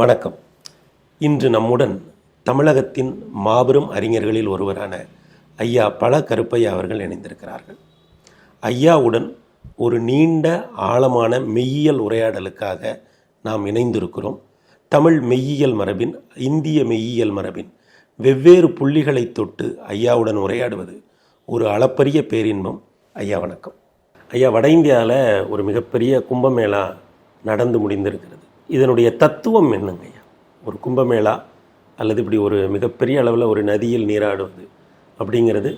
வணக்கம். இன்று நம்முடன் தமிழகத்தின் மாபெரும் அறிஞர்களில் ஒருவரான ஐயா பல கருப்பையா அவர்கள் இணைந்திருக்கிறார்கள். ஐயாவுடன் ஒரு நீண்ட ஆழமான மெய்யியல் உரையாடலுக்காக நாம் இணைந்திருக்கிறோம். தமிழ் மெய்யியல் மரபின் இந்திய மெய்யியல் மரபின் வெவ்வேறு புள்ளிகளை தொட்டு ஐயாவுடன் உரையாடுவது ஒரு அளப்பரிய பேரின்பம். ஐயா வணக்கம். ஐயா வட இந்தியாவில் ஒரு மிகப்பெரிய கும்பமேளா நடந்து முடிந்திருக்கிறது. இதனுடைய தத்துவம் என்னங்க ஐயா? ஒரு கும்பமேளா அல்லது இப்படி ஒரு மிகப்பெரிய அளவில் ஒரு நதியில் நீராடுவது அப்படிங்கிறது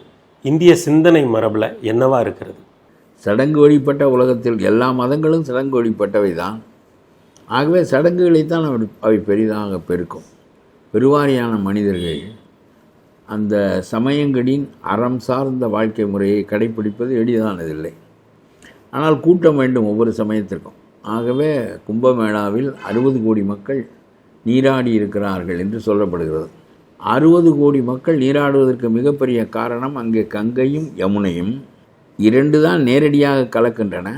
இந்திய சிந்தனை மரபில் என்னவா இருக்கிறது? சடங்கு வழிபட்ட உலகத்தில் எல்லா மதங்களும் சடங்கு வழிபட்டவை தான். ஆகவே சடங்குகளைத்தான் அவை அவை பெரிதாக பெருக்கும். பெருவாரியான மனிதர்கள் அந்த சமயங்களின் அறம் சார்ந்த வாழ்க்கை முறையை கடைப்பிடிப்பது எளிதானதில்லை. ஆனால் கூட்டம் வேண்டும் ஒவ்வொரு சமயத்திற்கும். ஆகவே கும்பமேளாவில் அறுபது கோடி மக்கள் நீராடி இருக்கிறார்கள் என்று சொல்லப்படுகிறது. அறுபது கோடி மக்கள் நீராடுவதற்கு மிகப்பெரிய காரணம் அங்கே கங்கையும் யமுனையும் இரண்டு தான் நேரடியாக கலக்கின்றன.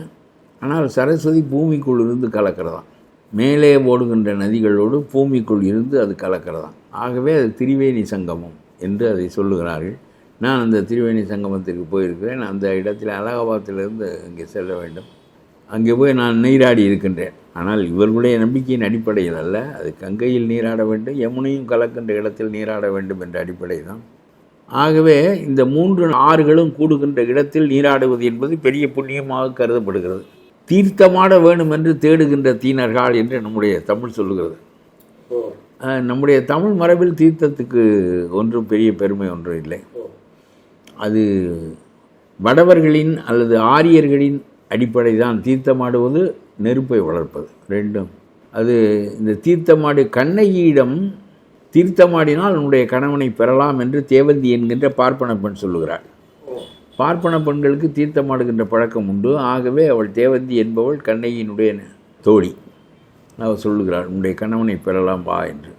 ஆனால் சரஸ்வதி பூமிக்குள் இருந்து கலக்கிறதாம். மேலே ஓடுகின்ற நதிகளோடு பூமிக்குள் இருந்து அது கலக்கிறதாம். ஆகவே அது திரிவேணி சங்கமம் என்று அதை சொல்லுகிறார்கள். நான் அந்த திரிவேணி சங்கமத்திற்கு போயிருக்கிறேன். அந்த இடத்தில் அலகாபாத்திலிருந்து இங்கே செல்ல வேண்டும். அங்கே போய் நான் நீராடி இருக்கின்றேன். ஆனால் இவர்களுடைய நம்பிக்கையின் அடிப்படையில் அல்ல. அது கங்கையில் நீராட வேண்டும் யமுனையும் கலக்கின்ற இடத்தில் நீராட வேண்டும் என்ற அடிப்படை தான் ஆகவே இந்த மூன்று ஆறுகளும் கூடுகின்ற இடத்தில் நீராடுவது என்பது பெரிய புண்ணியமாக கருதப்படுகிறது. தீர்த்தமாட வேண்டும் என்று தேடுகின்ற தீனர்கள் என்று நம்முடைய தமிழ் சொல்லுகிறது. நம்முடைய தமிழ் மரபில் தீர்த்தத்துக்கு ஒன்றும் பெரிய பெருமை ஒன்றும் இல்லை. அது வடவர்களின் அல்லது ஆரியர்களின் அடிப்படை தான் தீர்த்தமாடுவது நெருப்பை வளர்ப்பது ரெண்டும். அது இந்த தீர்த்தமாடு கண்ணகியிடம் தீர்த்தமாடினால் உன்னுடைய கணவனை பெறலாம் என்று தேவந்தி என்கின்ற பார்ப்பன பெண் சொல்லுகிறாள். பார்ப்பன பெண்களுக்கு தீர்த்தமாடுகின்ற பழக்கம் உண்டு. ஆகவே அவள் தேவந்தி என்பவள் கண்ணகியினுடைய தோழி. அவள் சொல்லுகிறாள் உன்னுடைய கணவனை பெறலாம் வா என்று.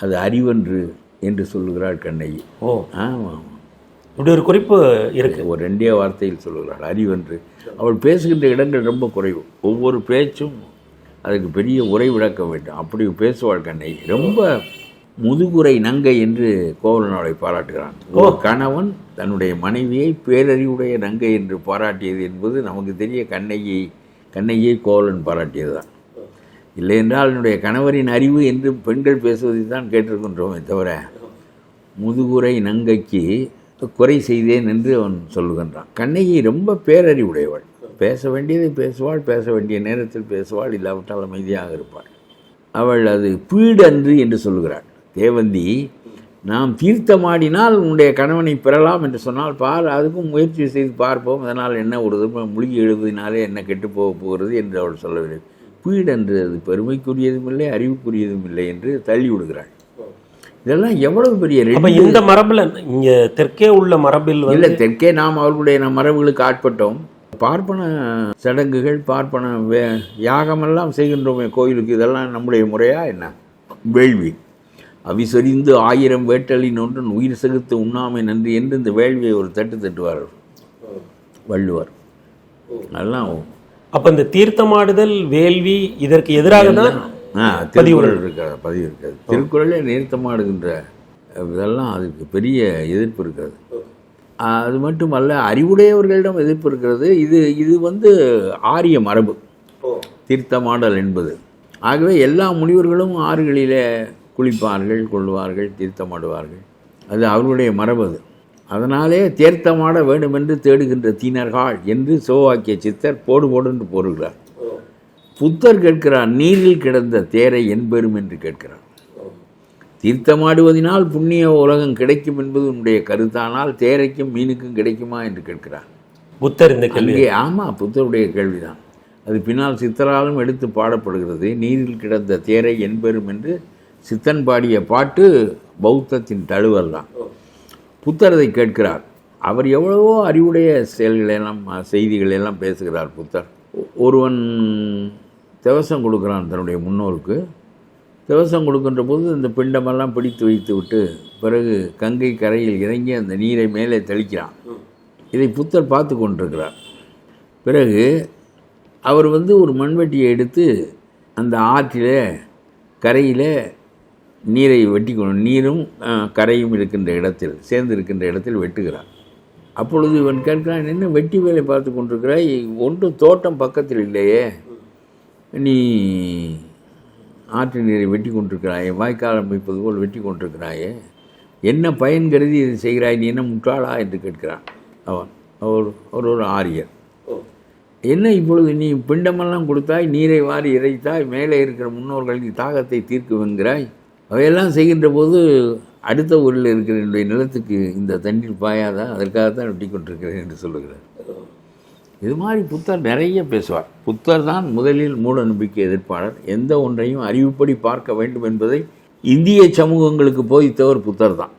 அது அறிவன்று என்று சொல்லுகிறாள் கண்ணகி. ஓ. ஆமாம். இப்படி ஒரு குறிப்பு இருக்கு. ஒரு ரெண்டே வார்த்தையில் சொல்லுகிறாள் அறிவென்று. அவள் பேசுகின்ற இடங்கள் ரொம்ப குறைவு. ஒவ்வொரு பேச்சும் அதுக்கு பெரிய உரை விளக்க வேண்டும். அப்படி பேசுவாள் கண்ணை. ரொம்ப முதுகுரை நங்கை என்று கோவலன் அவளை பாராட்டுகிறான். ஒரு கணவன் தன்னுடைய மனைவியை பேரறிவுடைய நங்கை என்று பாராட்டியது என்பது நமக்கு தெரிய கண்ணகி கண்ணகியை கோவலன் பாராட்டியது தான் இல்லை என்றால் என்னுடைய கணவரின் அறிவு என்று பெண்கள் பேசுவதை தான் கேட்டிருக்கின்றோமே தவிர முதுகுரை நங்கைக்கு குறை செய்தேன் என்று அவன் சொல்லுகின்றான். கண்ணகி ரொம்ப பேரறிவுடையவள். பேச வேண்டியதை பேசுவாள் பேச வேண்டிய நேரத்தில் பேசுவாள் இல்லாவிட்டால் அமைதியாக இருப்பாள். அவள் அது பீடு அன்று என்று சொல்லுகிறாள். தேவந்தி நாம் தீர்த்தமாடினால் உன்னுடைய கணவனை பெறலாம் என்று சொன்னால் பார் அதுக்கும் முயற்சி செய்து பார்ப்போம். அதனால் என்ன ஒரு முழுகி எழுதினாலே என்ன கெட்டு போக போகிறது என்று அவள் சொல்லவில்லை. பீடன்று அது பெருமைக்குரியதும் இல்லை அறிவுக்குரியதும் இல்லை என்று தள்ளி விடுகிறாள் இதெல்லாம் எவ்வளவு பெரிய இந்த மரபுல இங்க தெற்கே உள்ள மரபில் இல்லை தெற்கே நாம் அவர்களுடைய மரபுகளுக்கு ஆட்பட்டோம். பார்ப்பன சடங்குகள் பார்ப்பன வே யாகமெல்லாம் செய்கின்றோமே கோயிலுக்கு இதெல்லாம் நம்முடைய முறையா என்ன? வேள்வி. அவிசொரிந்து ஆயிரம் வேட்டலின் ஒன்றன் உயிர் செகுத்து உண்ணாமை நன்றி என்று இந்த வேள்வியை ஒரு தட்டு தட்டுவார் வள்ளுவர். அதெல்லாம் அப்ப இந்த தீர்த்தமாடுதல் வேள்வி இதற்கு எதிராக தான் ஆ திருக்குறள் இருக்காது பதிவு இருக்காது. திருக்குறளே நிறுத்தமாடுகின்ற இதெல்லாம் அதுக்கு பெரிய எதிர்ப்பு இருக்கிறது அது மட்டுமல்ல அறிவுடையவர்களிடம் எதிர்ப்பு இருக்கிறது. இது இது வந்து ஆரிய மரபு. தீர்த்தமாடல் என்பது. ஆகவே எல்லா முனிவர்களும் ஆறுகளிலே குளிப்பார்கள் கொள்வார்கள் தீர்த்தமாடுவார்கள் அது அவர்களுடைய மரபு அது. அதனாலே தீர்த்தமாட வேண்டுமென்று தேடுகின்ற தீனர்கள் என்று சோவாக்கிய சித்தர் போடு போடு என்று போடுகிறார். புத்தர் கேட்கிறார் நீரில் கிடந்த தேரை என்பெரும் என்று கேட்கிறார். தீர்த்தமாடுவதினால் புண்ணிய உலகம் கிடைக்கும் என்பது உன்னுடைய கருத்தானால் தேரைக்கும் மீனுக்கும் கிடைக்குமா? என்று கேட்கிறார். புத்தர் இந்த கேள்வி ஆமாம் புத்தருடைய கேள்விதான். அது பின்னால் சித்தராலும் எடுத்து பாடப்படுகிறது நீரில் கிடந்த தேரை என்பெரும் என்று சித்தன் பாடிய பாட்டு பௌத்தத்தின் தழுவல் தான் புத்தர் அதை கேட்கிறார். அவர் எவ்வளவோ அறிவுடைய செயல்களெல்லாம் செய்திகள் எல்லாம் பேசுகிறார் புத்தர். ஒருவன் திவசம் கொடுக்குறான் தன்னுடைய முன்னோருக்கு. திவசம் கொடுக்கின்ற போது இந்த பிண்டமெல்லாம் பிடித்து வைத்து விட்டு பிறகு கங்கை கரையில் இறங்கி அந்த நீரை மேலே தெளிக்கிறான். இதை புத்தர் பார்த்து கொண்டிருக்கிறார். பிறகு அவர் வந்து ஒரு மண்வெட்டியை எடுத்து அந்த ஆற்றிலே கரையில் நீரை வெட்டி கொண்டு நீரும் கரையும் இருக்கின்ற இடத்தில் சேர்ந்து இருக்கின்ற இடத்தில் வெட்டுகிறார். அப்பொழுது இவன் கேட்கிறான் என்ன வெட்டி வேலை பார்த்து கொண்டிருக்கிறாய்? ஒன்றும் தோட்டம் பக்கத்தில் இல்லையே. நீ ஆற்று நீரை வெட்டி கொண்டிருக்கிறாயே வாய்க்கால் அமைப்பது போல் வெட்டி கொண்டிருக்கிறாயே என்ன பயன் கருதி இதை செய்கிறாய்? நீ என்ன முட்டாளா என்று கேட்கிறான். அவன் அவர் அவர் ஒரு ஆரியர். என்ன இப்பொழுது நீ பிண்டமெல்லாம் கொடுத்தாய்? நீரை வாரி இறைத்தாய்? மேலே இருக்கிற முன்னோர்களின் தாகத்தை தீர்க்குவென்கிறாய் அவையெல்லாம் செய்கின்ற போது அடுத்த ஊரில் இருக்கிற என்னுடைய நிலத்துக்கு இந்த தண்ணீர் பாயாதா? அதற்காகத்தான் வெட்டி கொண்டிருக்கிறேன் என்று சொல்லுகிறார். இது மாதிரி புத்தர் நிறைய பேசுவார். புத்தர் தான் முதலில் மூட நம்பிக்கை எதிர்ப்பாளர். எந்த ஒன்றையும் அறிவுப்படி பார்க்க வேண்டும் என்பதை இந்திய சமூகங்களுக்கு போதித்தவர் புத்தர் தான்.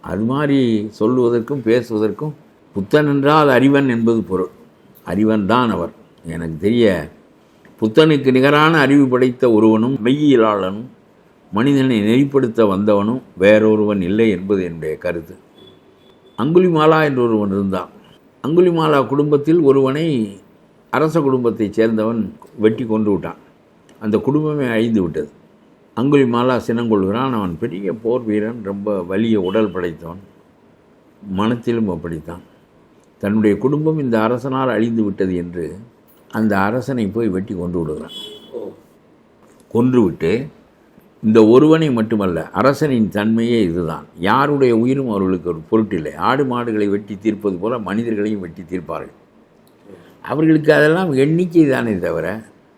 அது மாதிரி சொல்லுவதற்கும் பேசுவதற்கும் புத்தன் என்றால் அறிவன் என்பது பொருள். அறிவன் தான் அவர். எனக்கு தெரிய புத்தனுக்கு நிகரான அறிவு படைத்த ஒருவனும் மெய்யியலாளனும் மனிதனை நெறிப்படுத்த வந்தவனும் வேறொருவன் இல்லை என்பது என்னுடைய கருத்து. அங்குலிமாலா என்று ஒருவன் இருந்தான். அங்குலிமாலா குடும்பத்தில் ஒருவனை அரச குடும்பத்தைச் சேர்ந்தவன் வெட்டி கொண்டு விட்டான். அந்த குடும்பமே அழிந்து விட்டது. அங்குலிமாலா சினங்கொள்கிறான். அவன் பெரிய போர் வீரன் ரொம்ப வலிய உடல் படைத்தவன் மனத்திலும் அப்படித்தான். தன்னுடைய குடும்பம் இந்த அரசனால் அழிந்து விட்டது என்று அந்த அரசனை போய் வெட்டி கொண்டு விடுகிறான். கொன்றுவிட்டு இந்த ஒருவனை மட்டுமல்ல அரசனின் தன்மையே இதுதான். யாருடைய உயிரும் அவர்களுக்கு ஒரு பொருட்டில்லை. ஆடு மாடுகளை வெட்டி தீர்ப்பது போல மனிதர்களையும் வெட்டி தீர்ப்பார்கள். அவர்களுக்கு அதெல்லாம் எண்ணிக்கை தானே தவிர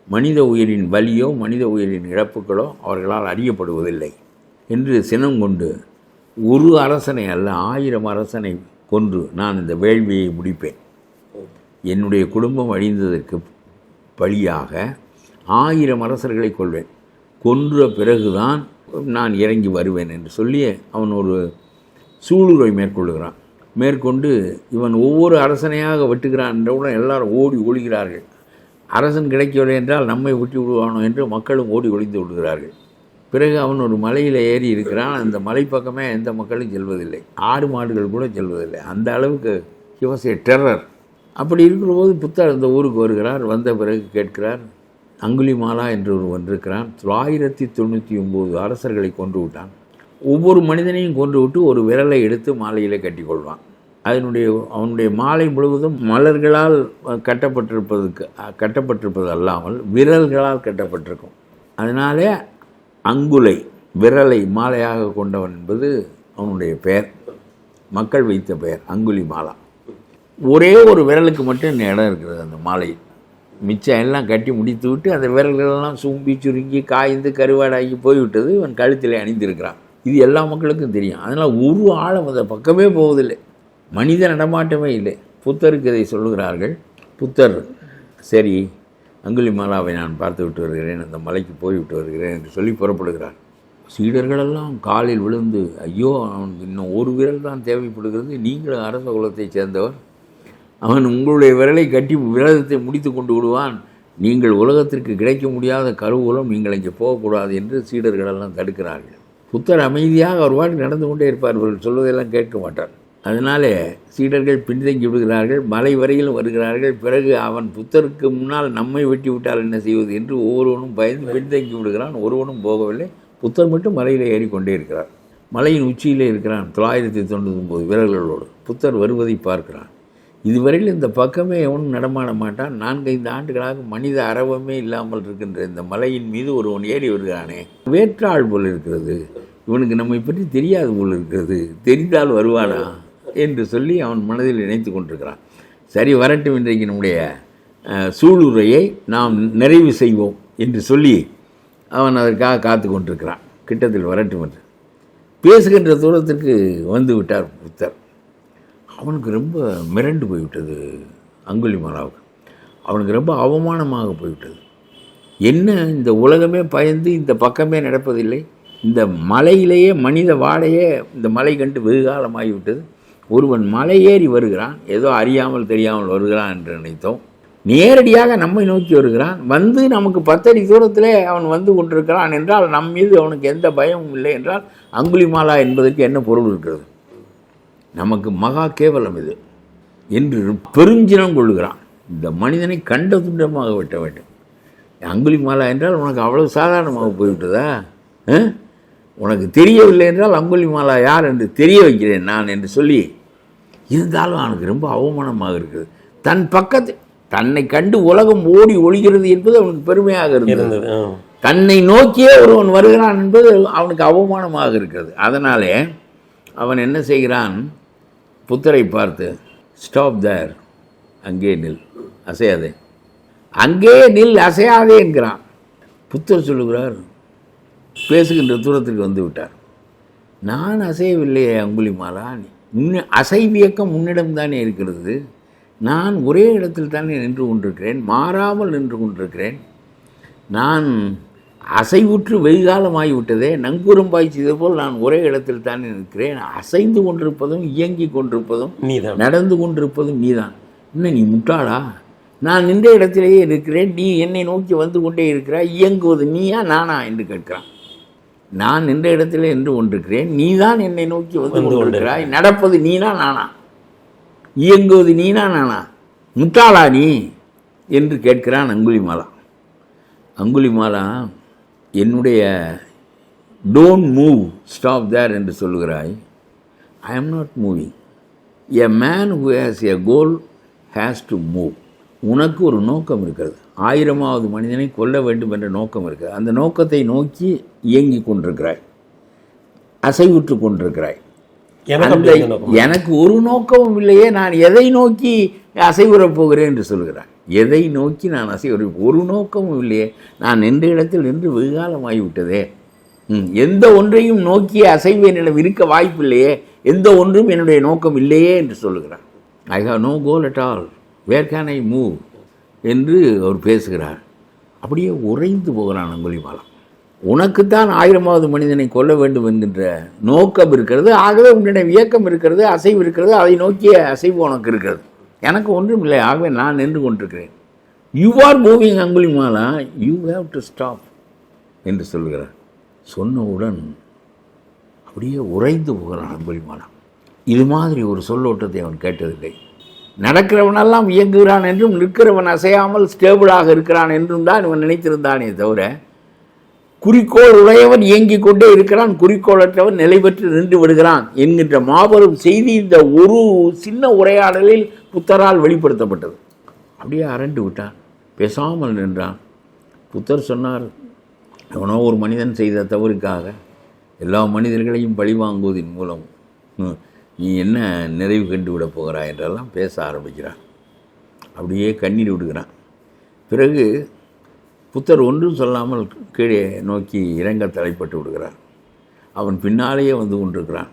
மனித உயிரின் வலியோ மனித உயிரின் இழப்புகளோ அவர்களால் அறியப்படுவதில்லை என்று சினம் கொண்டு ஒரு அரசனை அல்ல ஆயிரம் அரசனை கொன்று நான் இந்த வேள்வியை முடிப்பேன். என்னுடைய குடும்பம் அழிந்ததற்கு பழியாக ஆயிரம் அரசர்களை கொள்வேன் கொன்ற பிறகுதான் நான் இறங்கி வருவேன் என்று சொல்லி அவன் ஒரு சூளுரை மேற்கொள்ளுகிறான். மேற்கொண்டு இவன் ஒவ்வொரு அரசனையாக வெட்டுகிறான் என்றவுடன் எல்லாரும் ஓடி ஒழிகிறார்கள் அரசன் கிடைக்கவில்லை என்றால் நம்மை விட்டு விடுவானோ என்று மக்களும் ஓடி ஒழிந்து விடுகிறார்கள். பிறகு அவன் ஒரு மலையில் ஏறி இருக்கிறான். அந்த மலை பக்கமே எந்த மக்களும் செல்வதில்லை. ஆடு மாடுகள் கூட செல்வதில்லை. அந்த அளவுக்கு ஹிவாஸ் ஏ டெரர் அப்படி இருக்கிறபோது புத்தர் அந்த ஊருக்கு வருகிறார். வந்த பிறகு கேட்கிறார் அங்குலிமாலா என்று ஒருவன் இருக்கிறான் தொள்ளாயிரத்தி தொண்ணூற்றி ஒம்பது அரசர்களை கொன்று விட்டான். ஒவ்வொரு மனிதனையும் கொன்று விட்டு ஒரு விரலை எடுத்து மாலையில் கட்டிக்கொள்வான் அதனுடைய அவனுடைய மாலை முழுவதும் மலர்களால் கட்டப்பட்டிருப்பதுக்கு கட்டப்பட்டிருப்பது அல்லாமல் விரல்களால் கட்டப்பட்டிருக்கும். அதனாலே அங்குலை விரலை மாலையாக கொண்டவன் என்பது அவனுடைய பெயர். மக்கள் வைத்த பெயர் அங்குலி மாலா. ஒரே ஒரு விரலுக்கு மட்டும் இந்த இடம் இருக்கிறது அந்த மாலையில். மிச்சம் எல்லாம் கட்டி முடித்து விட்டு அந்த விரல்களெல்லாம் சும்பி சுருங்கி காய்ந்து கருவாடாகி போய்விட்டது. இவன் கழுத்தில் அணிந்திருக்கிறான். இது எல்லா மக்களுக்கும் தெரியும். அதனால் ஒரு ஆழம் அந்த பக்கமே போவதில்லை. மனித நடமாட்டமே இல்லை. புத்தருக்கு இதை சொல்லுகிறார்கள். புத்தர் சரி அங்குலிமாலாவை நான் பார்த்து விட்டு வருகிறேன் அந்த மலைக்கு போய்விட்டு வருகிறேன் என்று சொல்லி புறப்படுகிறார். சீடர்களெல்லாம் காலில் விழுந்து ஐயோ அவனுக்கு இன்னும் ஒரு விரல் தான் தேவைப்படுகிறது. நீங்களும் அரச குலத்தைச் சேர்ந்தவர். அவன் உங்களுடைய விரலை கட்டி விரதத்தை முடித்து கொண்டு விடுவான். நீங்கள் உலகத்திற்கு கிடைக்க முடியாத கருவூலம் நீங்கள் இங்கே போகக்கூடாது என்று சீடர்களெல்லாம் தடுக்கிறார்கள். புத்தர் அமைதியாக ஒரு வாட்டி நடந்து கொண்டே இருப்பார் இவர்கள் சொல்வதெல்லாம் கேட்க மாட்டார். அதனாலே சீடர்கள் பின்தங்கி விடுகிறார்கள் மலை வரையிலும் வருகிறார்கள். பிறகு அவன் புத்தருக்கு முன்னால் நம்மை வெட்டி விட்டால் என்ன செய்வது என்று ஒவ்வொருவனும் பயந்து பின்தங்கி விடுகிறான் ஒருவனும் போகவில்லை. புத்தர் மட்டும் மலையில் ஏறிக்கொண்டே இருக்கிறார். மலையின் உச்சியிலே இருக்கிறான் தொள்ளாயிரத்தி தொண்ணூற்றி ஒம்பது வீரர்களோடு. புத்தர் வருவதை பார்க்கிறான். இதுவரையில் இந்த பக்கமே எவனும் நடமாட மாட்டான். நான்கைந்து ஆண்டுகளாக மனித அரவமே இல்லாமல் இருக்கின்ற இந்த மலையின் மீது ஒருவன் ஏறி வருகிறானே. வேற்றாள் போல் இருக்கிறது. இவனுக்கு நம்மை பற்றி தெரியாது போல் இருக்கிறது. தெரிந்தால் வருவானா? என்று சொல்லி அவன் மனதில் நினைத்து கொண்டிருக்கிறான். சரி வரட்டும் இன்றைக்கு நம்முடைய சூளுரையை நாம் நிறைவு செய்வோம் என்று சொல்லி அவன் அதற்காக காத்து கொண்டிருக்கிறான். கிட்டத்தில் வரட்டும் என்று. பேசுகின்ற தூரத்திற்கு வந்து விட்டார் புத்தர். அவனுக்கு ரொம்ப மிரண்டு போய்விட்டது அங்குலிமாலாவுக்கு அவனுக்கு ரொம்ப அவமானமாக போய்விட்டது. என்ன இந்த உலகமே பயந்து இந்த பக்கமே நடப்பதில்லை. இந்த மலையிலேயே மனித வாடையே இந்த மலை கண்டு வெகு காலமாகிவிட்டது. ஒருவன் மலை ஏறி வருகிறான். ஏதோ அறியாமல் தெரியாமல் வருகிறான் என்று நினைத்தோம். நேரடியாக நம்மை நோக்கி வருகிறான். வந்து நமக்கு பத்தடி தூரத்திலே அவன் வந்து கொண்டிருக்கிறான் என்றால் நம் மீது அவனுக்கு எந்த பயமும் இல்லை என்றால் அங்குலிமாலா என்பதற்கு என்ன பொருள் இருக்கிறது? நமக்கு மகா கேவலம் இது. என்று பெருஞ்சினம் கொள்கிறான் இந்த மனிதனை கண்ட துண்டமாக வெட்ட வேண்டும். அங்குலிமாலா என்றால் உனக்கு அவ்வளவு சாதாரணமாக போய்விட்டதா? உனக்கு தெரியவில்லை என்றால் அங்குலிமாலா யார் என்று தெரிய வைக்கிறேன் நான் என்று சொல்லி இருந்தாலும் அவனுக்கு ரொம்ப அவமானமாக இருக்குது. தன் பக்கத்து தன்னை கண்டு உலகம் ஓடி ஒளிகிறது என்பது அவனுக்கு பெருமையாக இருந்தது. தன்னை நோக்கியே ஒருவன் வருகிறான் என்பது அவனுக்கு அவமானமாக இருக்கிறது. அதனாலே அவன் என்ன செய்கிறான்? புத்தரை பார்த்து ஸ்டாப் தேர் அங்கே நில். அசையாதே. அங்கே நில் அசையாதே என்கிறான். புத்தர் சொல்லுகிறார் பேசுகின்ற தூரத்திற்கு வந்து விட்டார். நான் அசையவில்லையே அங்குலிமாலா முன்ன அசைவியக்கம் முன்னிடம் தானே இருக்கிறது. நான் ஒரே இடத்தில் தானே நின்று கொண்டிருக்கிறேன். மாறாமல் நின்று கொண்டிருக்கிறேன். நான் அசைவுற்று வெகுகாலமாகிவிட்டதே. நங்கூரம் பாய்ச்சது போல் நான் ஒரே இடத்தில் தானே இருக்கிறேன் அசைந்து கொண்டிருப்பதும் இயங்கி கொண்டிருப்பதும் நீதான். நடந்து கொண்டிருப்பதும் நீதான். என்ன நீ முட்டாளா? நான் நின்ற இடத்திலேயே இருக்கிறேன். நீ என்னை நோக்கி வந்து கொண்டே இருக்கிறாய். இயங்குவது நீயா நானா என்று கேட்கிறான். நான் நின்ற இடத்திலே நின்று கொண்டிருக்கிறேன். நீதான் என்னை நோக்கி வந்து வந்து கொண்டிருக்கிறாய். நடப்பது நீனா நானா? இயங்குவது நீனா நானா? முட்டாளா நீ? என்று கேட்கிறான் அங்குலிமாலா. அங்குலிமாலா என்னுடைய டோன்ட் மூவ் ஸ்டாப் தேர் என்று சொல்லுகிறாய். I am not moving a man who has a goal has to move உனக்கு ஒரு நோக்கம் இருக்கிறது. ஆயிரமாவது மனிதனை கொல்ல வேண்டும் என்ற நோக்கம் இருக்கிறது. அந்த நோக்கத்தை நோக்கி இயங்கிக் கொண்டிருக்கிறாய். அசைவுற்று கொண்டிருக்கிறாய். அந்த? எனக்கு ஒரு நோக்கமும் இல்லையே. நான் எதை நோக்கி அசைவுறப் போகிறேன் என்று சொல்கிறான் எதை நோக்கி நான் அசைவர் ஒரு நோக்கமும் இல்லையே. நான் நின்ற இடத்தில் நின்று வெகுகாலமாகிவிட்டதே. ம், எந்த ஒன்றையும் நோக்கி அசைவு என்னிடம் இருக்க வாய்ப்பில்லையே. எந்த ஒன்றும் என்னுடைய நோக்கம் இல்லையே என்று சொல்லுகிறார். I have no goal at all where can I move என்று அவர் பேசுகிறார். அப்படியே உறைந்து போகிறான் அங்குலிமாலம் உனக்குத்தான் ஆயிரமாவது மனிதனை கொல்ல வேண்டும் என்கின்ற நோக்கம் இருக்கிறது. ஆகவே உன்னிடம் இயக்கம் இருக்கிறது அசைவு இருக்கிறது. அதை நோக்கிய அசைவு உனக்கு இருக்கிறது. எனக்கு ஒன்றும் இல்லை. ஆகவே நான் நின்று கொண்டிருக்கிறேன். You are moving Angulimala you have to stop என்று சொல்கிறார் சொன்னவுடன் அப்படியே உறைந்து போகிறான் அங்குலிமாலா இது மாதிரி ஒரு சொல்லோட்டத்தை அவன் கேட்டதில்லை. நடக்கிறவனெல்லாம் இயங்குகிறான் என்றும் நிற்கிறவன் அசையாமல் ஸ்டேபிளாக இருக்கிறான் என்றும் தான் இவன் நினைத்திருந்தானே தவிர குறிக்கோள் உடையவன் இயங்கிக் கொண்டே இருக்கிறான். குறிக்கோளற்றவன் நிலை பெற்று நின்று விடுகிறான் என்கின்ற மாபெரும் செய்தி இந்த ஒரு சின்ன உரையாடலில் புத்தரால் வெளிப்படுத்தப்பட்டது. அப்படியே அரண்டு விட்டான். பேசாமல் நின்றான். புத்தர் சொன்னார் எவனோ ஒரு மனிதன் செய்த தவறுக்காக எல்லா மனிதர்களையும் பழிவாங்குவதன் மூலம் நீ என்ன நிறைவு கண்டு விட போகிறாய்? என்றெல்லாம் பேச ஆரம்பிக்கிறான் அப்படியே கண்ணீர் விடுகிறான். பிறகு புத்தர் ஒன்றும் சொல்லாமல் கீழே நோக்கி இறங்க தலைப்பட்டு விடுகிறார். அவன் பின்னாலேயே வந்து கொண்டிருக்கிறான்.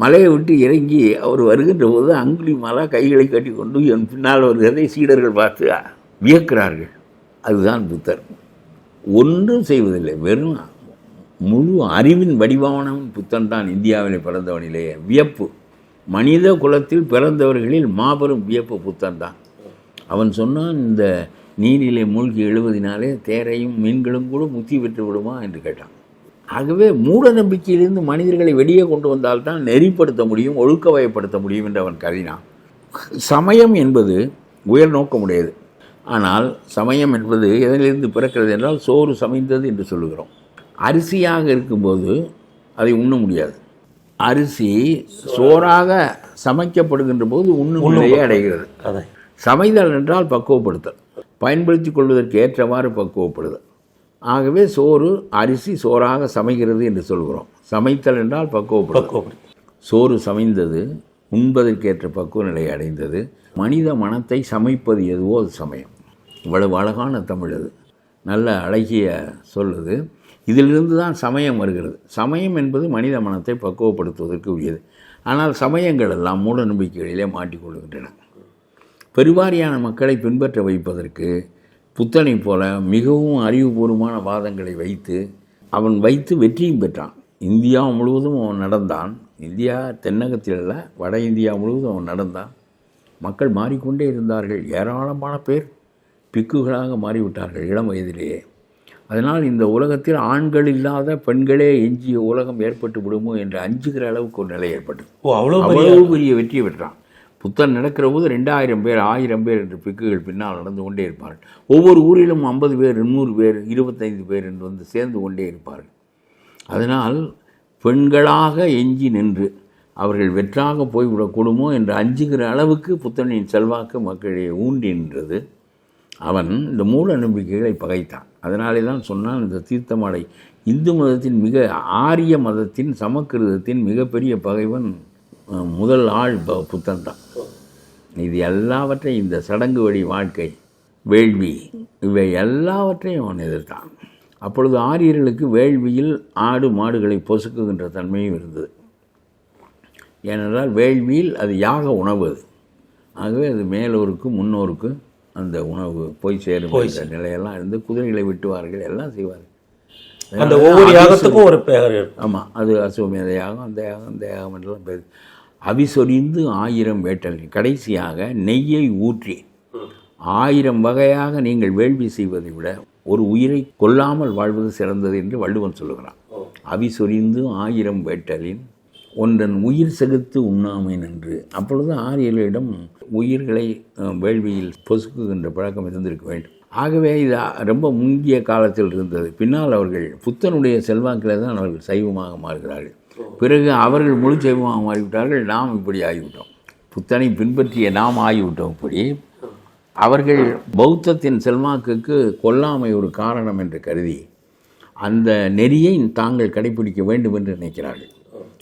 மலையை விட்டு இறங்கி அவர் வருகின்ற போது அங்குலி மலா கைகளை கட்டி கொண்டு என் பின்னால் வருகிறதை சீடர்கள் பார்த்து வியக்கிறார்கள். அதுதான் புத்தர். ஒன்றும் செய்வதில்லை. வெறும் முழு அறிவின் வடிவானவன் புத்தன் தான் இந்தியாவிலே பிறந்தவனிலேயே வியப்பு. மனித குலத்தில் பிறந்தவர்களில் மாபெரும் வியப்பு புத்தன் தான். அவன் சொன்னான் இந்த நீரிலே மூழ்கி எழுவதினாலே தேரையும் மீன்களும் கூட முத்தி பெற்று விடுமா என்று கேட்டான். ஆகவே மூட நம்பிக்கையிலிருந்து மனிதர்களை வெளியே கொண்டு வந்தால்தான் நெறிப்படுத்த முடியும் ஒழுக்க வயப்படுத்த முடியும் என்று அவன் கருதினான். சமயம் என்பது உயர் நோக்கமுடையது. ஆனால் சமயம் என்பது எதிலிருந்து பிறக்கிறது என்றால் சோறு சமைந்தது என்று சொல்லுகிறோம். அரிசியாக இருக்கும்போது அதை உண்ண முடியாது. அரிசி சோறாக சமைக்கப்படுகின்ற போது உண்ணும் நிலையை அடைகிறது. சமைதல் என்றால் பக்குவப்படுத்தல். பயன்படுத்தி கொள்வதற்கு ஏற்றவாறு பக்குவப்படுதல். ஆகவே சோறு அரிசி சோறாக சமைகிறது என்று சொல்கிறோம். சமைத்தல் என்றால் பக்குவப்படுதல். பக்குவப்படி சோறு சமைந்தது உண்பதற்கேற்ற பக்குவ நிலையை அடைந்தது. மனித மனத்தை சமைப்பது எதுவோ அது சமயம். இவ்வளவு அழகான தமிழ் அது. நல்ல அழகிய சொல்லுது இதிலிருந்து தான் சமயம் வருகிறது. சமயம் என்பது மனித மனத்தை பக்குவப்படுத்துவதற்கு உரியது. ஆனால் சமயங்கள் எல்லாம் மூட நம்பிக்கைகளிலே மாட்டிக்கொள்கின்றன. பெருவாரியான மக்களை பின்பற்ற வைப்பதற்கு புத்தனைப் போல மிகவும் அறிவுபூர்வமான வாதங்களை வைத்து அவன் வைத்து வெற்றியும் பெற்றான். இந்தியா முழுவதும் அவன் நடந்தான். இந்தியா தென்னகத்தில் அல்ல வட இந்தியா முழுவதும் அவன் நடந்தான். மக்கள் மாறிக்கொண்டே இருந்தார்கள். ஏராளமான பேர் பிக்குகளாக மாறிவிட்டார்கள் இளம் வயதிலேயே. அதனால் இந்த உலகத்தில் ஆண்கள் இல்லாத பெண்களே எஞ்சிய உலகம் ஏற்பட்டு விடுமோ என்று அஞ்சுகிற அளவுக்கு ஒரு நிலை ஏற்பட்டது. ஓ அவ்வளோ பெரிய அவ்வளவு பெரிய வெற்றி பெற்றான். புத்தன் நடக்கிற போது ரெண்டாயிரம் பேர் ஆயிரம் பேர் என்று பிக்குகள் பின்னால் நடந்து கொண்டே இருப்பார்கள். ஒவ்வொரு ஊரிலும் ஐம்பது பேர் நூறு பேர் இருபத்தைந்து பேர் என்று வந்து சேர்ந்து கொண்டே இருப்பார்கள். அதனால் பெண்களாக எஞ்சி நின்று அவர்கள் வெற்றாக போய்விடக்கூடுமோ என்று அஞ்சுகிற அளவுக்கு புத்தனின் செல்வாக்கு மக்களிடையே ஊண்டி நின்றது. அவன் இந்த மூட நம்பிக்கைகளை பகைத்தான். அதனாலே தான் சொன்னான் இந்த தீர்த்தமாலை இந்து மதத்தின் மிக ஆரிய மதத்தின் சமக்கிருதத்தின் மிகப்பெரிய பகைவன் முதல் ஆள் புத்தன் தான் இது எல்லாவற்றையும் இந்த சடங்கு வழி வாழ்க்கை வேள்வி இவை எல்லாவற்றையும் அவன் எதிர்த்தான். அப்பொழுது ஆரியர்களுக்கு வேள்வியில் ஆடு மாடுகளை பொசுக்குகின்ற தன்மையும் இருந்தது. ஏனென்றால் வேள்வியில் அது யாக உணவு. அது ஆகவே அது மேலோருக்கு முன்னோருக்கு அந்த உணவு போய் சேரும் நிலையெல்லாம் இருந்து குதிரைகளை வெட்டுவார்கள் எல்லாம் செய்வார்கள். அந்த ஒவ்வொரு யாகத்துக்கும் ஒரு இருக்கும். ஆமாம் அது அசுவமேத யாகம் அந்த யாகம் இந்த யாகம் என்றெல்லாம் பேர். அவிசொரிந்து ஆயிரம் வேட்டல் கடைசியாக நெய்யை ஊற்றி ஆயிரம் வகையாக நீங்கள் வேள்வி செய்வதை விட ஒரு உயிரை கொல்லாமல் வாழ்வது சிறந்தது என்று வள்ளுவன் சொல்லுகிறான். அவிசொரிந்து ஆயிரம் வேட்டலின் ஒன்றன் உயிர் செகுத்து உண்ணாமை நின்று அப்பொழுது ஆரியர்களிடம் உயிர்களை வேள்வியில் பொசுக்குகின்ற பழக்கம் இருந்திருக்க வேண்டும். ஆகவே இது ரொம்ப முங்கிய காலத்தில் இருந்தது. பின்னால் அவர்கள் புத்தனுடைய செல்வாக்கில் தான் அவர்கள் சைவமாக மாறுகிறார்கள். பிறகு அவர்கள் முழு சைவமாக மாறிவிட்டார்கள் நாம் இப்படி ஆகிவிட்டோம். புத்தனை பின்பற்றிய நாம் ஆகிவிட்டோம் இப்படி. அவர்கள் பௌத்தத்தின் செல்வாக்குக்கு கொல்லாமை ஒரு காரணம் என்று கருதி அந்த நெறியை தாங்கள் கடைபிடிக்க வேண்டும் என்று நினைக்கிறார்கள்.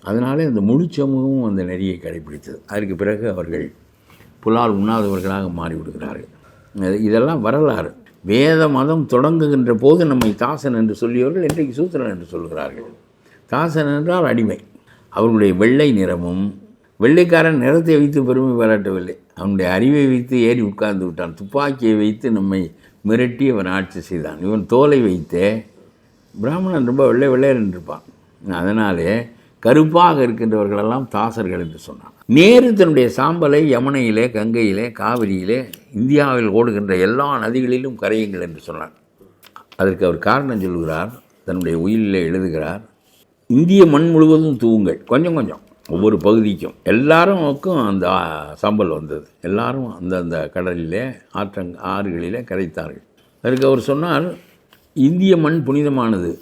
அதனாலே அந்த முழு சமூகமும் அந்த நெறியை கடைபிடித்தது. அதற்கு பிறகு அவர்கள் புலால் உண்ணாதவர்களாக மாறிவிடுகிறார்கள். இதெல்லாம் வரலாறு. வேத மதம் தொடங்குகின்ற போது நம்மை தாசன் என்று சொல்லியவர்கள் இன்றைக்கு சூத்திரன் என்று சொல்கிறார்கள். தாசன் என்றால் அடிமை. அவர்களுடைய வெள்ளை நிறமும் வெள்ளைக்காரன் நிறத்தை வைத்து பெருமை பாராட்டவில்லை. அவனுடைய அறிவை வைத்து ஏறி உட்கார்ந்து விட்டான். துப்பாக்கியை வைத்து நம்மை மிரட்டி அவன் ஆட்சி செய்தான். இவன் தோலை வைத்தே பிராமணன் ரொம்ப வெள்ளை வெள்ளையர் இருப்பான் அதனாலே கருப்பாக இருக்கின்றவர்களெல்லாம் தாசர்கள் என்று சொன்னான். நேரு தன்னுடைய சாம்பலை யமுனையிலே கங்கையிலே காவிரியிலே இந்தியாவில் ஓடுகின்ற எல்லா நதிகளிலும் கரையுங்கள் என்று சொன்னார் அதற்கு அவர் காரணம் சொல்கிறார் தன்னுடைய உயிரிலே எழுதுகிறார். இந்திய மண் முழுவதும் தூவுங்கள் கொஞ்சம் கொஞ்சம். ஒவ்வொரு பகுதிக்கும். எல்லாருக்கும் அந்த சம்பல் சாம்பல் வந்தது. எல்லாரும் அந்தந்த கடலிலே ஆற்றங் ஆறுகளிலே கரைத்தார்கள். அதற்கு அவர் சொன்னார் இந்திய மண் புனிதமானது.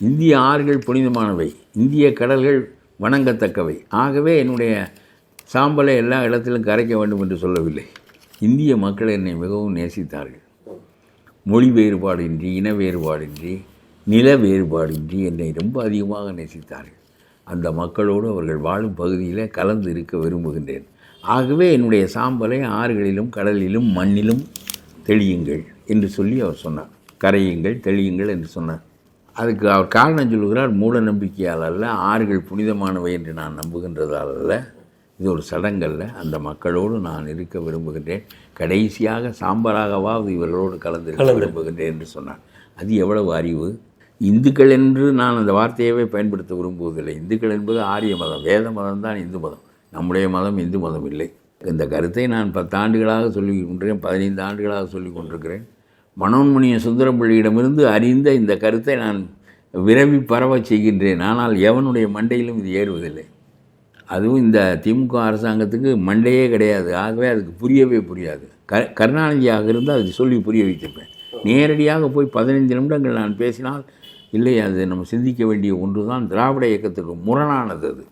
இந்திய ஆறுகள் புனிதமானவை. இந்திய கடல்கள் வணங்கத்தக்கவை. ஆகவே என்னுடைய சாம்பலை எல்லா இடத்திலும் கரைக்க வேண்டும் என்று சொல்லவில்லை. இந்திய மக்கள் என்னை மிகவும் நேசித்தார்கள். மொழி வேறுபாடின்றி இன வேறுபாடின்றி நில வேறுபாடின்றி என்னை ரொம்ப அதிகமாக நேசித்தார்கள். அந்த மக்களோடு அவர்கள் வாழும் பகுதியிலே கலந்து இருக்க விரும்புகின்றேன். ஆகவே என்னுடைய சாம்பலை ஆறுகளிலும் கடலிலும் மண்ணிலும் தெளியுங்கள் என்று சொல்லி அவர் சொன்னார். கரையுங்கள் தெளியுங்கள் என்று சொன்னார். அதுக்கு அவர் காரணம் சொல்லுகிறார் மூட நம்பிக்கையால் அல்ல ஆறுகள் புனிதமானவை என்று நான் நம்புகின்றதால் அல்ல. இது ஒரு சடங்கல்ல அந்த மக்களோடு நான் இருக்க விரும்புகின்றேன். கடைசியாக சாம்பலாகவாவது இவர்களோடு கலந்து விரும்புகின்றேன் என்று சொன்னார். அது எவ்வளவு அறிவு? இந்துக்கள் என்று நான் அந்த வார்த்தையவே பயன்படுத்த விரும்புவதில்லை. இந்துக்கள் என்பது ஆரிய மதம். வேத மதம் தான் இந்து மதம். நம்முடைய மதம் இந்து மதம் இல்லை. இந்த கருத்தை நான் பத்து ஆண்டுகளாக சொல்லி கொண்டிருக்கிறேன் பதினைந்து ஆண்டுகளாக சொல்லி கொண்டிருக்கிறேன் மனோன்மணிய சுந்தரம்பிள்ளையிடமிருந்து அறிந்த இந்த கருத்தை நான் விரவி பரவச் செய்கின்றேன். ஆனால் எவனுடைய மண்டையிலும் இது ஏறுவதில்லை. அதுவும் இந்த திமுக அரசாங்கத்துக்கு மண்டையே கிடையாது. ஆகவே அதுக்கு புரியவே புரியாது. க கருணாநிதியாக இருந்தால் அது சொல்லி புரிய வைத்திருப்பேன். நேரடியாக போய் பதினைந்து நிமிடங்கள் நான் பேசினால் இல்லை அது நம்ம சிந்திக்க வேண்டிய ஒன்று தான் திராவிட இயக்கத்துக்கு முரணானது அது.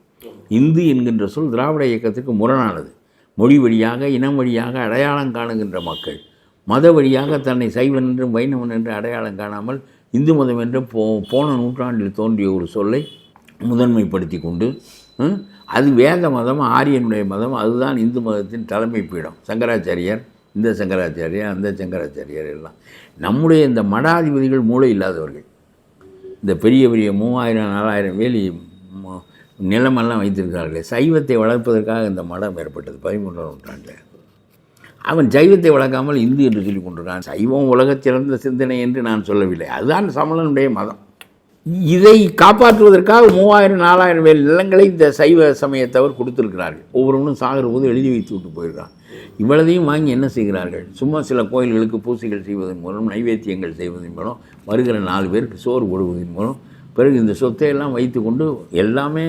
இந்து என்கின்ற சொல் திராவிட இயக்கத்துக்கு முரணானது. மொழி வழியாக இனம் வழியாக அடையாளம் காணுகின்ற மக்கள். மத வழியாக தன்னை சைவன் என்றும் வைணவன் என்று அடையாளம் காணாமல் இந்து மதம் என்று போ போன நூற்றாண்டில் தோன்றிய ஒரு சொல்லை முதன்மைப்படுத்தி கொண்டு அது வேத மதம் ஆரியனுடைய மதம் அதுதான் இந்து மதத்தின் தலைமை பீடம். சங்கராச்சாரியார் இந்த சங்கராச்சாரியார் அந்த சங்கராச்சாரியார் எல்லாம். நம்முடைய இந்த மடாதிபதிகள் மூளை இல்லாதவர்கள். இந்த பெரிய பெரிய மூவாயிரம் நாலாயிரம் வேலி நிலமெல்லாம் வைத்திருக்கிறார்களே. சைவத்தை வளர்ப்பதற்காக இந்த மடம் ஏற்பட்டது பதிமூன்றாம் நூற்றாண்டில். அவன் சைவத்தை வளர்க்காமல் இந்து என்று சொல்லி கொண்டிருக்கான். சைவம் உலகச்சிறந்த சிந்தனை என்று நான் சொல்லவில்லை. அதுதான் சமணனுடைய மதம். இதை காப்பாற்றுவதற்காக மூவாயிரம் நாலாயிரம் வேல் நிலங்களை இந்த சைவ சமயத்தவர் கொடுத்திருக்கிறார்கள். ஒவ்வொருவனும் சாகிற போது எழுதி வைத்து விட்டு போயிருக்கான். இவ்வளதையும் வாங்கி என்ன செய்கிறார்கள்? சும்மா சில கோயில்களுக்கு பூசைகள் செய்வதன் மூலம் நைவேத்தியங்கள் செய்வதன் மூலம் வருகிற நாலு பேருக்கு சோறு போடுவதன் மூலம் பிறகு இந்த சொத்தை எல்லாம் வைத்துக்கொண்டு எல்லாமே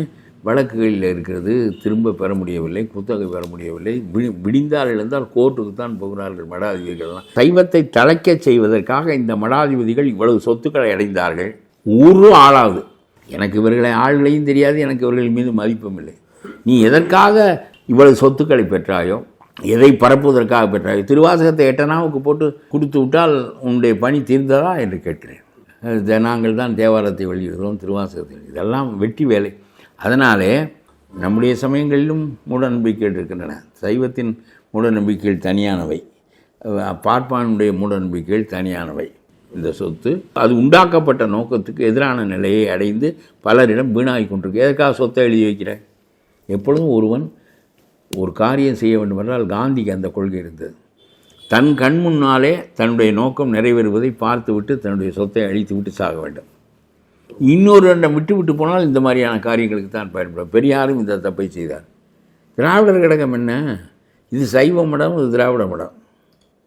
வழக்குகளில் இருக்கிறது. திரும்ப பெற முடியவில்லை குத்தகை பெற முடியவில்லை. விடி விடிந்தால் எழுந்தால் கோர்ட்டுக்கு தான் போகிறார்கள் மடாதிபதிகள்லாம். சைவத்தை தலைக்க செய்வதற்காக இந்த மடாதிபதிகள் இவ்வளவு சொத்துக்களை அடைந்தார்கள். ஊரும் ஆளாவது. எனக்கு இவர்களை ஆள்களையும் தெரியாது எனக்கு இவர்கள் மீது மதிப்பும் இல்லை. நீ எதற்காக இவ்வளவு சொத்துக்களை பெற்றாயோ எதை பரப்புவதற்காக பெற்றார் திருவாசகத்தை எட்டனாவுக்கு போட்டு கொடுத்து விட்டால் உன்னுடைய பணி தீர்ந்ததா என்று கேட்கிறேன். நாங்கள் தான் தேவாரத்தை வெளியிடுகிறோம் திருவாசகத்தை இதெல்லாம் வெட்டி வேலை. அதனாலே நம்முடைய சமயங்களிலும் மூட நம்பிக்கைகள் இருக்கின்றன. சைவத்தின் மூட நம்பிக்கைகள் தனியானவை. பார்ப்பானுடைய மூட நம்பிக்கைகள் தனியானவை. இந்த சொத்து அது உண்டாக்கப்பட்ட நோக்கத்துக்கு எதிரான நிலையை அடைந்து பலரிடம் வீணாகி கொண்டிருக்கு. எதற்காக சொத்தை எழுதி வைக்கிறேன் எப்பொழுதும் ஒருவன் ஒரு காரியம் செய்ய வேண்டுமென்றால் காந்திக்கு அந்த கொள்கை இருந்தது. தன் கண் முன்னாலே தன்னுடைய நோக்கம் நிறைவேறுவதை பார்த்துவிட்டு தன்னுடைய சொத்தை அழித்து விட்டு சாக வேண்டும். இன்னொரு ரெண்டம் விட்டு விட்டு போனால் இந்த மாதிரியான காரியங்களுக்கு தான் பயன்படும். பெரியாரும் இந்த தப்பை செய்தார். திராவிடர் கழகம் என்ன? இது சைவ மடம் இது திராவிட மடம்.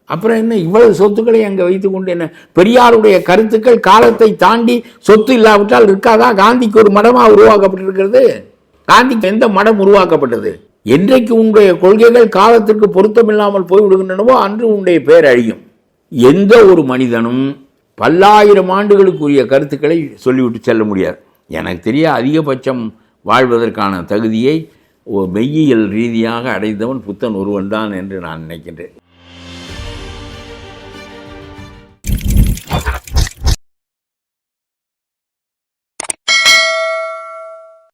அப்புறம் என்ன? இவ்வளவு சொத்துக்களை அங்கே வைத்துக்கொண்டு என்ன? பெரியாருடைய கருத்துக்கள் காலத்தை தாண்டி சொத்து இல்லாவிட்டால் இருக்காதா? காந்திக்கு ஒரு மடமாக உருவாக்கப்பட்டிருக்கிறது. காந்திக்கு எந்த மடம் உருவாக்கப்பட்டது? என்றைக்கு உன்னுடைய கொள்கைகள் காலத்திற்கு பொருத்தமில்லாமல் போய்விடுகின்றனவோ அன்று உன்னுடைய பேர் அழியும். எந்த ஒரு மனிதனும் பல்லாயிரம் ஆண்டுகளுக்குரிய கருத்துக்களை சொல்லிவிட்டு செல்ல முடியாது. எனக்கு தெரிய அதிகபட்சம் வாழ்வதற்கான தகுதியை மெய்யியல் ரீதியாக அடைந்தவன் புத்தன் ஒருவன் தான் என்று நான் நினைக்கின்றேன்.